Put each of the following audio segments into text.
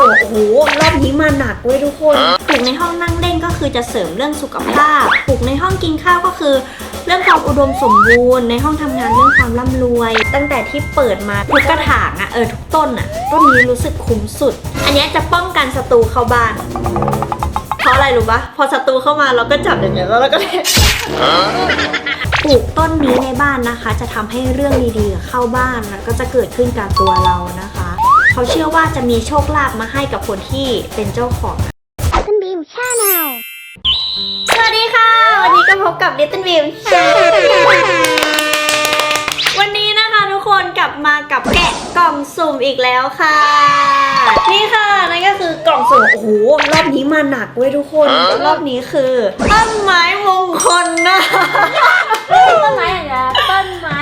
ส่งโอ้โหรอบนี้มาหนักเว้ยทุกคนปลูกในห้องนั่งเล่นก็คือจะเสริมเรื่องสุขภาพปลูกในห้องกินข้าวก็คือ เรื่องความอุดมสมบูรณ์ ในห้องทำงานเรื่องความร่ำรวย ตั้งแต่ที่เปิดมาทุกกระถางอะเออทุกต้นอะต้นนี้รู้สึกคุ้มสุด อันเนี้ยจะป้องกันศัตรูเข้าบ้านเพราะอะไรรู้ปะพอศัตรูเข้ามาเราก็จับอย่างเงี้ยแล้วเราก็ปลูกต้นนี้ในบ้านนะคะ จะทำให้เรื่องดีๆเข้าบ้านแล้วก็จะเกิดขึ้นกับตัวเรานะคะ เขาเชื่อว่าจะมีโชคลาภมาให้กับคนที่เป็นเจ้าของ Little Beam Channel สวัสดีค่ะ วันนี้ก็พบกับ Little Beam วันนี้นะคะทุกคนกลับมากับแกะกล่องสุ่มอีกแล้วค่ะ นี่ค่ะนั่นก็คือกล่องสุ่มโอ้โหรอบนี้มาหนักเว้ยทุกคน รอบนี้คือต้นไม้มงคลนะต้นไม้อะไรนะต้นไม้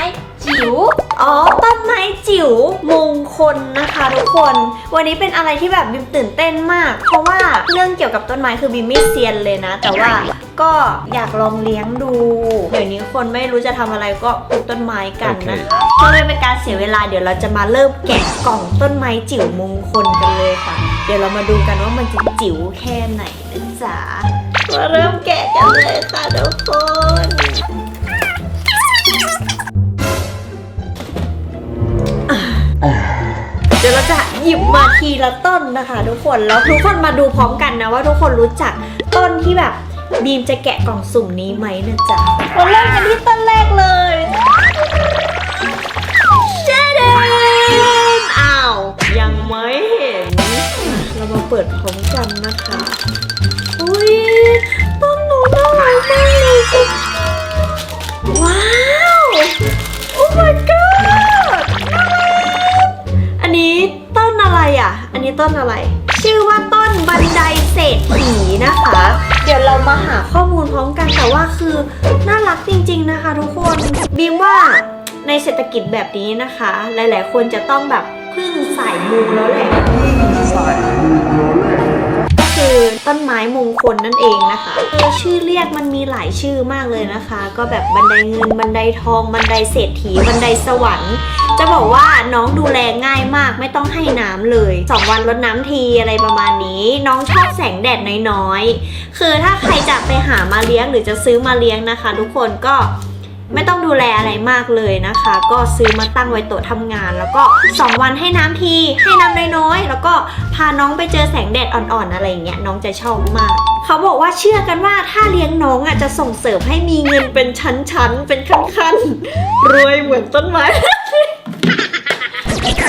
จิ๋ว อ๋อ ต้นไม้จิ๋วมงคลนะคะทุกคน วันนี้เป็นอะไรที่แบบบิมตื่นเต้นมาก เพราะว่าเรื่องเกี่ยวกับต้นไม้คือบิมไม่เซียนเลยนะ แต่ว่าก็อยากลองเลี้ยงดู เดี๋ยวนี้คนไม่รู้จะทำอะไรก็ปลูกต้นไม้กันนะคะเพื่อไม่เป็นการเสียเวลาเดี๋ยวเราจะมาเริ่มแกะกล่องต้นไม้จิ๋วมงคลกันเลยค่ะ เดี๋ยวเรามาดูกันว่ามันจะจิ๋วแค่ไหนนะจ๊ะมาเริ่มแกะกันเลยค่ะทุกคน เดี๋ยวเราจะหยิบมาทีละต้นนะคะ ทุกคนแล้วทุกคนมาดูพร้อมกันนะว่าทุกคนรู้จักต้นที่แบบบีมจะแกะกล่องสุ่มนี้ไหมนะจ๊ะเราเริ่มกันที่ต้นแรกเลย ต้นอะไร ชื่อว่าต้นบันไดเศรษฐีนะคะ เดี๋ยวเรามาหาข้อมูลพร้อมกันแต่ว่าคือน่ารักจริง ๆนะคะ ทุกคนบีมว่าในเศรษฐกิจแบบนี้นะคะ หลาย ๆ คนจะต้องแบบพึ่งสายมูแล้วแหละ ต้นไม้มงคลนั่นเองนะคะคือชื่อเรียกมันมีหลายชื่อมากเลยนะคะ ก็แบบบันไดเงินบันไดทอง บันไดเศรษฐีบันไดสวรรค์ จะบอกว่าน้องดูแลง่ายมากไม่ต้องให้น้ำเลยสองวันรดน้ำทีอะไรประมาณนี้ น้องชอบแสงแดดน้อยๆคือถ้าใครจะไปหามาเลี้ยงหรือจะซื้อมาเลี้ยงนะคะ ทุกคนก็ ไม่ต้องดูแลอะไรมากเลยนะคะ ก็ซื้อมาตั้งไว้โต๊ะทำงาน แล้วก็ 2 วันให้น้ำทีให้น้ำน้อยๆ แล้วก็พาน้องไปเจอแสงแดดอ่อนๆ อะไรอย่างเงี้ยน้องจะชอบมาก เขาบอกว่าเชื่อกันว่าถ้าเลี้ยงน้องอะจะส่งเสริมให้มีเงินเป็นชั้นๆ เป็นขั้นๆ รวยเหมือนต้นไม้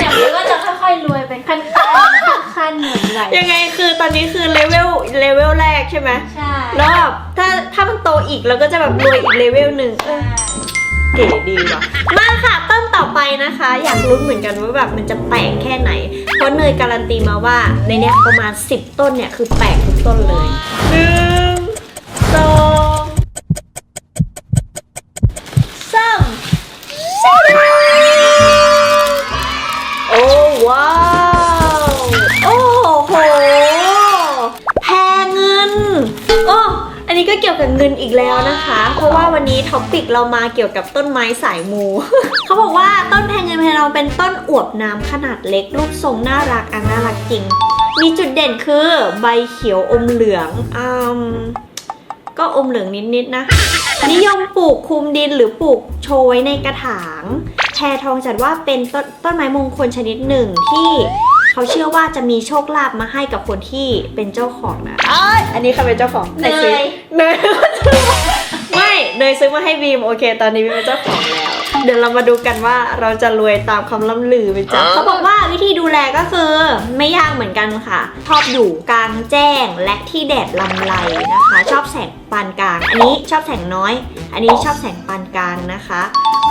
เดี๋ยวมันก็จะค่อยๆรวยเป็นขั้นๆขั้นๆเหมือนไรยังไงคือตอนนี้คือเลเวลเลเวลแรกใช่ไหมใช่แล้วแบบถ้าถ้ามันโตอีกเราก็จะแบบรวยอีกเลเวลหนึ่ง เก๋ดีว่ะ มาค่ะต้นต่อไปนะคะ อยากรู้นเหมือนกันว่าแบบมันจะแปลกแค่ไหน เพราะเนยการันตีมาว่าในเนี้ยประมาณ 10 ต้นเนี่ยคือแปลกทุกต้นเลย เพราะว่าวันนี้ท็อปิกเรามาเกี่ยวกับต้นไม้สายมู เขาบอกว่าต้นแพงเงินแพงเราเป็นต้นอวบน้ำขนาดเล็ก รูปทรงน่ารักอะน่ารักจริง มีจุดเด่นคือใบเขียวอมเหลืองอืมก็อมเหลืองนิดๆนะ นิยมปลูกคลุมดินหรือปลูกโชว์ไว้ในกระถาง แพรทองจัดว่าเป็นต้นต้นไม้มงคลชนิดหนึ่งที่เขาเชื่อว่าจะมีโชคลาภมาให้กับคนที่เป็นเจ้าของนะอ้ายอันนี้ใครเป็นเจ้าของใครซื้อเนยไม่ เนยซื้อมาให้บีมโอเค ตอนนี้บีมเป็นเจ้าของแล้ว เดี๋ยวเรามาดูกันว่าเราจะรวยตามคำล่ำลือไหมจ๊ะเขาบอกว่าวิธีดูแลก็คือไม่ยากเหมือนกันค่ะชอบอยู่กลางแจ้งและที่แดดลำไรนะคะ ชอบแสงปานกลาง อันนี้ชอบแสงน้อย อันนี้ชอบแสงปานกลางนะคะ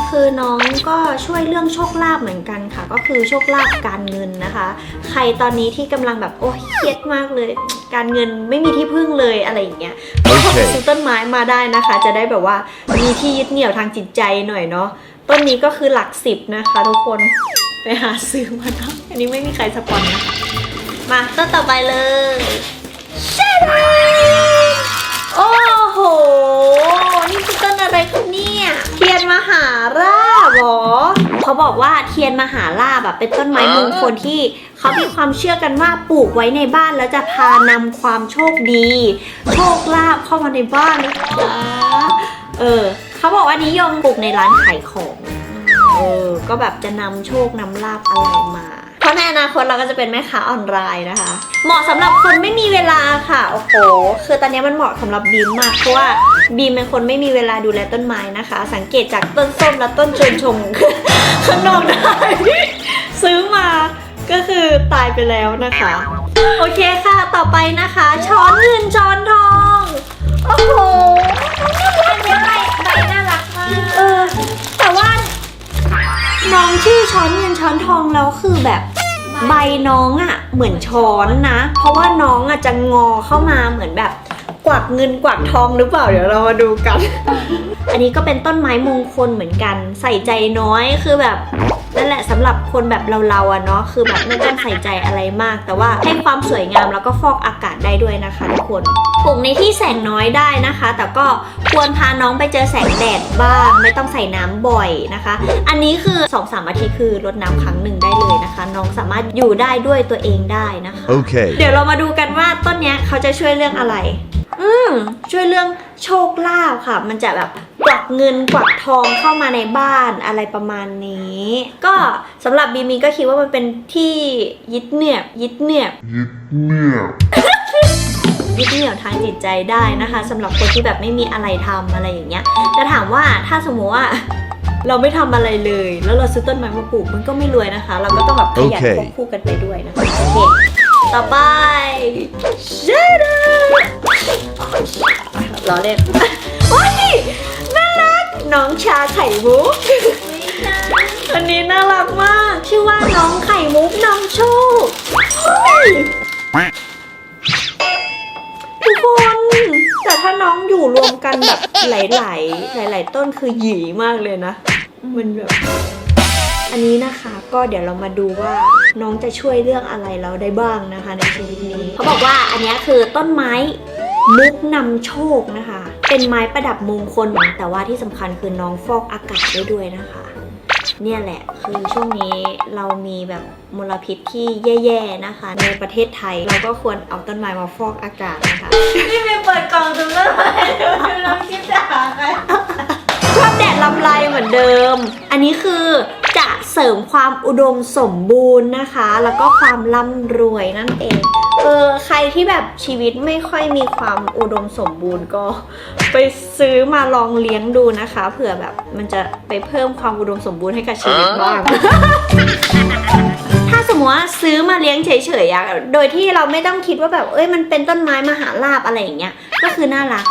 คือน้องก็ช่วยเรื่องโชคลาภเหมือนกันค่ะ ก็คือโชคลาภการเงินนะคะ ใครตอนนี้ที่กำลังแบบโอ้ยเครียดมากเลย การเงินไม่มีที่พึ่งเลยอะไรอย่างเงี้ยโอเคซื้อต้นไม้มาได้นะคะ จะได้แบบว่ามีที่ยึดเหนี่ยวทางจิตใจหน่อยเนาะต้นนี้ก็คือหลักสิบนะคะ ทุกคนไปหาซื้อมาเนาะอันนี้ไม่มีใครสปอนนะคะมาต้นต่อไปเลยชาดาโอ้โหนี่คื อะไรคะเนี่ยเทียนมหาราชเหรอเขาบอกว่าเทียนมหาลาบอะเป็นต้นไม้มงคลที่เขามีความเชื่อกันว่าปลูกไว้ในบ้านแล้วจะพานำความโชคดี โชคลาภเข้ามาในบ้านนะคะเออเขาบอกว่านิยมปลูกในร้านขายของเออก็แบบจะนำโชคนำลาบอะไรมา เพราะในอนาคตเราก็จะเป็นแม่ค้าออนไลน์นะคะ เหมาะสำหรับคนไม่มีเวลาค่ะ โอ้โห คือตอนนี้มันเหมาะสำหรับบีมมาก เพราะว่าบีมเป็นคนไม่มีเวลาดูแลต้นไม้นะคะ สังเกตจากต้นส้มและต้นชวนชมข้างนอกได้ซื้อมาก็คือตายไปแล้วนะคะ โอเคค่ะ ต่อไปนะคะ ช้อนเงินช้อนทอง โอ้โหอันนี้ใบใบน่ารักมาก เออ แต่ว่า น้องชื่อช้อนเงินช้อนทองแล้วคือแบบใบน้องอะ่ะเหมือนช้อนนะ เพราะว่าน้องอะ่ะจะงอเข้ามาเหมือนแบบ กวักเงินกวักทองหรือเปล่าเดี๋ยวเรามาดูกัน อันนี้ก็เป็นต้นไม้มงคลเหมือนกัน ใส่ใจน้อยคือแบบ นั่นแหละสำหรับคนแบบเราๆอะเนาะคือแบบไม่ต้องใส่ใจอะไรมาก แต่ว่าให้ความสวยงามแล้วก็ฟอกอากาศได้ด้วยนะคะทุกคนปลูกในที่แสงน้อยได้นะคะ แต่ก็ควรพาน้องไปเจอแสงแดดบ้าง ไม่ต้องใส่น้ำบ่อยนะคะ อันนี้คือ2อสามอาทิตย์คือรดน้ำครั้งหนึ่งได้เลยนะคะ น้องสามารถอยู่ได้ด้วยตัวเองได้นะคะ Okay. เดี๋ยวเรามาดูกันว่าต้นเนี้ยเขาจะช่วยเรื่องอะไร อืมช่วยเรื่องโชคลาภค่ะ มันจะแบบกวักเงินกวักทองเข้ามาในบ้านอะไรประมาณนี้ ก็สำหรับบีมีก็คิดว่ามันเป็นที่ยึดเหนี่ยวยึดเหนี่ยวยึดเหนี่ยวทางจิตใจได้นะคะสำหรับคนที่แบบไม่มีอะไรทำอะไรอย่างเงี้ยแต่ถามว่าถ้าสมมติว่าเราไม่ทำอะไรเลย แล้วเราซื้อต้นไม้มาปลูกมันก็ไม่รวยนะคะ เราก็ต้องแบบขยันโอเคควบคู่กันไปด้วยนะคะโอเคต่อไปเชด ล้อเล่นโอ้ยน่ารัก น้องชาไข่มุก อันนี้น่ารักมาก ชื่อว่าน้องไข่มุกนำโชคเฮ้ยทุกคน แต่ถ้าน้องอยู่รวมกันแบบหลาย ๆ หลาย ๆ ต้นคือหยีมากเลยนะ มันแบบอันนี้นะคะก็เดี๋ยวเรามาดูว่าน้องจะช่วยเรื่องอะไรเราได้บ้างนะคะ ในชีวิตนี้เขาบอกว่าอันนี้คือต้นไม้ มุกนำโชคนะคะ เป็นไม้ประดับมงคลแต่ว่าที่สำคัญคือน้องฟอกอากาศได้ด้วยนะคะ เนี่ยแหละคือช่วงนี้เรามีแบบมลพิษที่แย่ๆนะคะ ในประเทศไทยเราก็ควรเอาต้นไม้มาฟอกอากาศนะคะนี่ไปเปิดกล่องดูแล้วดูน้องคิดจะหาใครชอบแดดลำไรเหมือนเดิม อันนี้คือจะเสริมความอุดมสมบูรณ์นะคะ แล้วก็ความร่ำรวยนั่นเอง เออใครที่แบบชีวิตไม่ค่อยมีความอุดมสมบูรณ์ก็ ไปซื้อมาลองเลี้ยงดูนะคะ เผื่อแบบมันจะไปเพิ่มความอุดมสมบูรณ์ให้กับชีวิตบ้าง ถ้าสมมติว่าซื้อมาเลี้ยงเฉยๆอะโดยที่เราไม่ต้องคิดว่าแบบเอ้ยมันเป็นต้นไม้มหาลาบอะไรอย่างเงี้ย ก็คือน่ารัก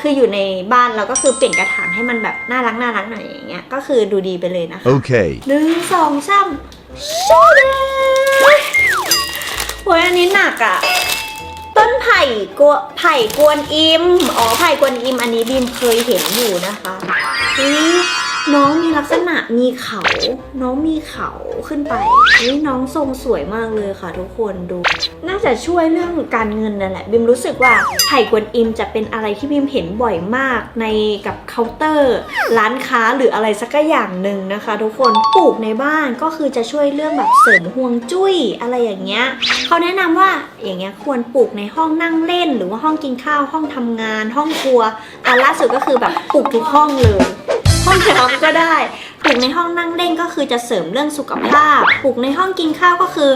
คืออยู่ในบ้านเราก็คือเปลี่ยนกระถางให้มันแบบน่ารักน่ารักหน่อยอย่างเงี้ย ก็คือดูดีไปเลยนะคะ Okay. หนึ่งสองสามชูด โอ้ยอันนี้หนักอะต้นไผ่กวไผ่กวนอิม อ๋อ ไผ่กวนอิม อันนี้บีมเคยเห็นอยู่นะคะ น้องมีลักษณะมีเขา น้องมีเขาขึ้นไปเฮ้ยน้องทรงสวยมากเลยค่ะทุกคนดู น่าจะช่วยเรื่องการเงินนั่นแหละ บิมรู้สึกว่าไผ่กวนอิมจะเป็นอะไรที่บิมเห็นบ่อยมากในกับเคาน์เตอร์ ร้านค้าหรืออะไรสักอย่างหนึ่งนะคะ ทุกคนปลูกในบ้านก็คือจะช่วยเรื่องแบบเสริมห่วงจุ้ยอะไรอย่างเงี้ยเขาแนะนำว่าอย่างเงี้ยควรปลูกในห้องนั่งเล่น หรือว่าห้องกินข้าวห้องทำงาน ห้องครัวอะล่าสุดก็คือแบบปลูกทุกห้องเลย องน้ำก็ได้ปลูกในห้องนั่งเล่นก็คือจะเสริมเรื่องสุขภาพปลูกในห้องกินข้าวก็คือ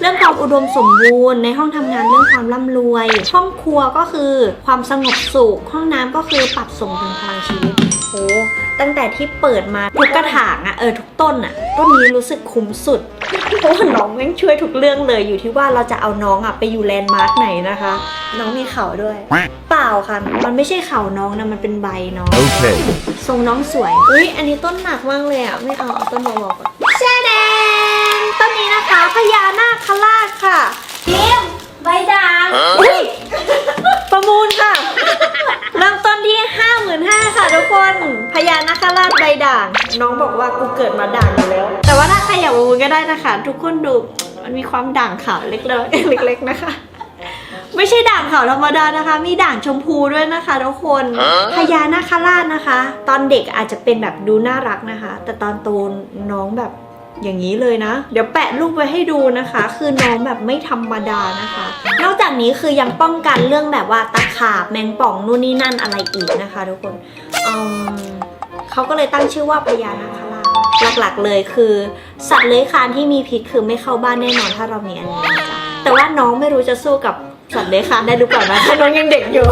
เรื่องความอุดมสมบูรณ์ ในห้องทำงานเรื่องความร่ำรวย ห้องครัวก็คือความสงบสุข ห้องน้ำก็คือปรับส่งถึงพลังชีวิต ตั้งแต่ที่เปิดมาทุกกระถางอะเออทุกต้นอะต้นนี้รู้สึกคุ้มสุดเพราะว่าน้องแม่งช่วยทุกเรื่องเลยอยู่ที่ว่าเราจะเอาน้องอะไปอยู่แลนด์มาร์กไหนนะคะ น้องมีเขาด้วย เปล่าค่ะ มันไม่ใช่เขาน้องนะมันเป็นใบน้อง Okay. ทรงน้องสวยอุ้ยอันนี้ต้นหนักมากเลยอะไม่เอาเอาต้นเบาๆก่อนแช่แดงต้นนี้นะคะพญานาคราชค่ะพิมใบด่างอุ้ย ว่ากูเกิดมาด่างอยู่แล้ว แต่ว่าถ้าใครอยากประมูลก็ได้นะคะ ทุกคนดูมันมีความด่างขาวเล็กๆเล็ก ๆนะคะ ไม่ใช่ด่างขาวธรรมดานะคะ มีด่างชมพูด้วยนะคะทุกคนพญานาคราชนะคะ ตอนเด็กอาจจะเป็นแบบดูน่ารักนะคะ แต่ตอนโตน้องแบบอย่างนี้เลยนะ เดี๋ยวแปะรูปไว้ให้ดูนะคะ คือน้องแบบไม่ธรรมดานะคะ นอกจากนี้คือยังป้องกันเรื่องแบบว่าตะขาบแมงป่องนู่นนี่นั่นอะไรอีกนะคะ ทุกคนอืมเขาก็เลยตั้งชื่อว่าพญานาคราช หลักๆเลยคือ สัตว์เลื้อยคลานที่มีพิษคือไม่เข้าบ้านแน่นอนถ้าเรามีอันนี้นะจ๊ะแต่ว่าน้องไม่รู้จะสู้กับสัตว์เลื้อยคลานได้หรือเปล่านะถ้าน้องยังเด็กอยู่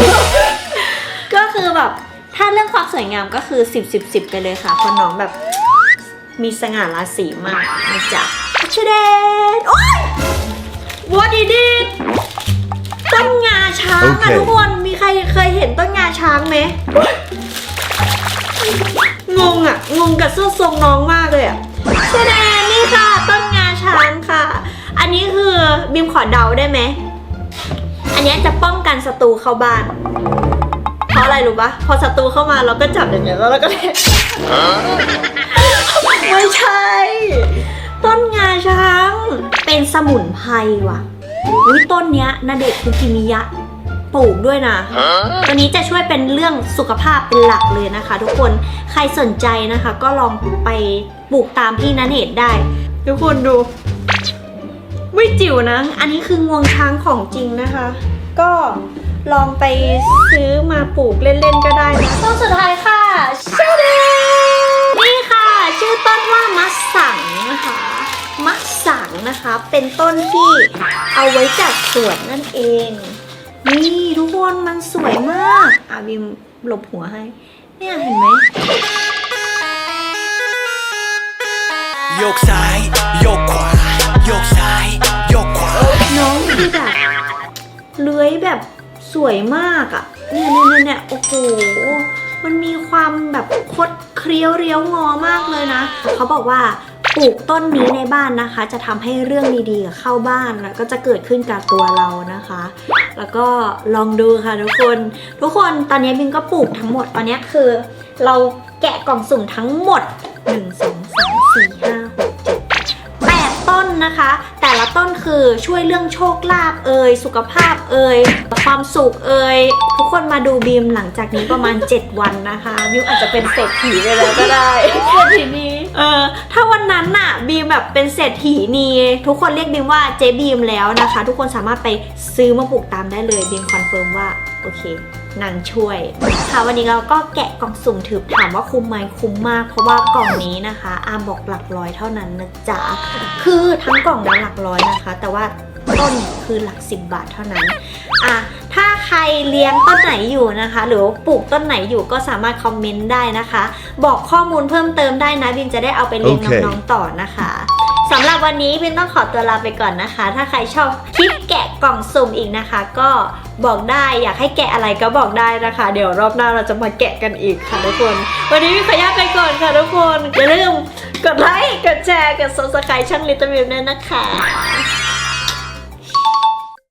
ก็คือแบบถ้าเรื่องความสวยงามก็คือ 10 10 10ไปเลยค่ะเพราะน้องแบบมีสง่าราศีมากนะจ๊ะชเดนโอ๊ย What is it ต้นงาช้างอะโอเคทุกคน มีใครเคยเห็นต้นงาช้างไหม งงอะงงกับเสื้อทรงน้องมากเลยอะชเดนนี่ค่ะ ต้นงาช้างค่ะ อันนี้คือบิมขอเดาได้ไหม อันเนี้ยจะป้องกันศัตรูเข้าบ้าน เพราะอะไรรู้ปะพอศัตรูเข้ามาเราก็จับอย่างเงี้ยแล้วเราก็เลยไม่ใช่ ต้นงาช้าง เป็นสมุนไพรว่ะอุ้ยต้นเนี้ยนาเดชน์คุกิมิยะ ปลูกด้วยนะ ตัวนี้จะช่วยเป็นเรื่องสุขภาพเป็นหลักเลยนะคะ ทุกคนใครสนใจนะคะ ก็ลองไปปลูกตามพี่นันเดชน์ได้ ทุกคนดู ไม่จิ๋วนะ อันนี้คืองวงช้างของจริงนะคะ ก็ลองไปซื้อมาปลูกเล่นๆก็ได้นะต้นสุดท้ายค่ะชาเดนี่ค่ะ ชื่อต้นว่ามัสสังนะคะมัสสังนะคะ เป็นต้นที่เอาไว้จัดสวนนั่นเอง นี่ทุกคนมันสวยมากอะบิมหลบหัวให้ เนี่ยเห็นไหมโยกซ้ายโยกขวาโยกซ้ายโยกขวาน้องคือแบบเลื้อยแบบสวยมากอะ่ะเนี่ยเนี่ยเนี่ยเนี่ยโอ้โหมันมีความแบบคดเครี้ยวเรียวงอมากเลยนะ เขาบอกว่าปลูกต้นนี้ในบ้านนะคะ จะทำให้เรื่องดีๆเข้าบ้านแล้วก็จะเกิดขึ้นกับตัวเรานะคะ แล้วก็ลองดูค่ะทุกคน ทุกคนตอนนี้บินก็ปลูกทั้งหมดตอนนี้คือ เราแกะกล่องสุ่มทั้งหมด 1 2 3 4 5 6 7แปดต้นนะคะ แต่ละต้นคือช่วยเรื่องโชคลาภเอ่ยสุขภาพเอ่ยความสุขเอ่ยทุกคนมาดูบีมหลังจากนี้ประมาณ 7 วันนะคะบีมอาจจะเป็นเศรษฐีไปแล้วก็ได้เศรษฐีนี เออ ถ้าวันนั้นน่ะบีมแบบเป็นเศรษฐีนีทุกคนเรียกบีมว่าเจ๊บีมแล้วนะคะ ทุกคนสามารถไปซื้อมาปลูกตามได้เลยบีมคอนเฟิร์มว่าโอเคนางช่วย ค่ะวันนี้เราก็แกะกล่องสุ่มถือถามว่าคุ้มไหมคุ้มมาก เพราะว่ากล่องนี้นะคะ อามบอกหลักร้อยเท่านั้นนะจ๊ะคือทั้งกล่องนั้นหลักร้อยนะคะ แต่ว่าต้นคือหลักสิบบาทเท่านั้นอะ ถ้าใครเลี้ยงต้นไหนอยู่นะคะ หรือว่าปลูกต้นไหนอยู่ก็สามารถคอมเมนต์ได้นะคะ บอกข้อมูลเพิ่มเติมได้นะบินจะได้เอาไปเลี้ยงโอเคน้องๆต่อนะคะสำหรับวันนี้บินต้องขอตัวลาไปก่อนนะคะ ถ้าใครชอบคลิปแกะกล่องสุ่มอีกนะคะ ก็บอกได้อยากให้แกะอะไรก็บอกได้นะคะ เดี๋ยวรอบหน้าเราจะมาแกะกันอีกค่ะทุกคน วันนี้ขออนุญาตไปก่อนค่ะทุกคนอย่าลืมกดไลค์กดแชร์กด subscribe ช่องลิตเติ้ลวิวด้วยนะคะ